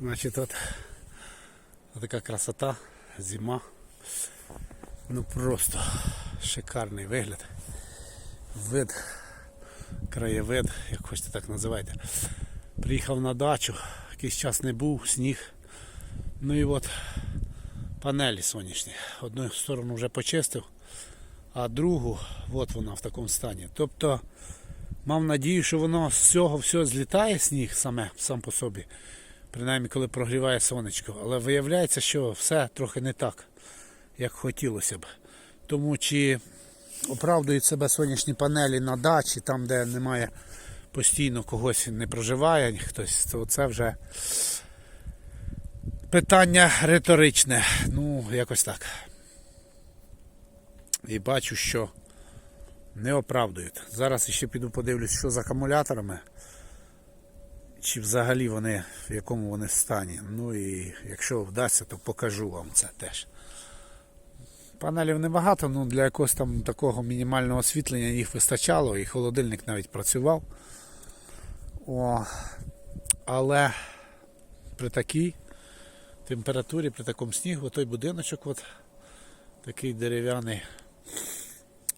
Значить, от, така красота, зима. Ну просто шикарний вигляд. Вид, краєвид, як хочете так називайте. Приїхав на дачу, якийсь час не був, сніг. Ну і от панелі сонячні. Одну сторону вже почистив, а другу, от вона в такому стані. Тобто мав надію, що воно з цього все злітає сніг саме сам по собі. Принаймні, коли прогріває сонечко. Але виявляється, що все трохи не так, як хотілося б. Тому чи оправдують себе сонячні панелі на дачі, там, де немає постійно когось не проживає, хтось, то це вже питання риторичне. Ну, якось так. І бачу, що не оправдують. Зараз ще піду подивлюсь, що з акумуляторами. Чи взагалі вони, в якому вони стані. Ну і якщо вдасться, то покажу вам це теж. Панелів небагато, ну для якогось там такого мінімального освітлення їх вистачало, і холодильник навіть працював. О, але при такій температурі, при такому снігу, той будиночок от, такий дерев'яний.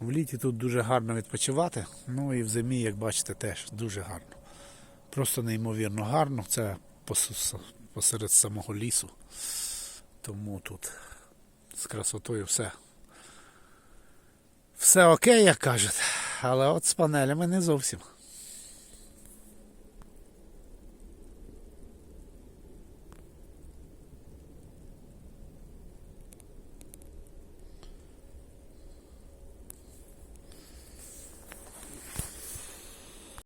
В літі тут дуже гарно відпочивати. Ну і в зимі, як бачите, теж дуже гарно. Просто неймовірно гарно. Це посеред самого лісу. Тому тут з красотою все. Все окей, як кажуть. Але от з панелями не зовсім.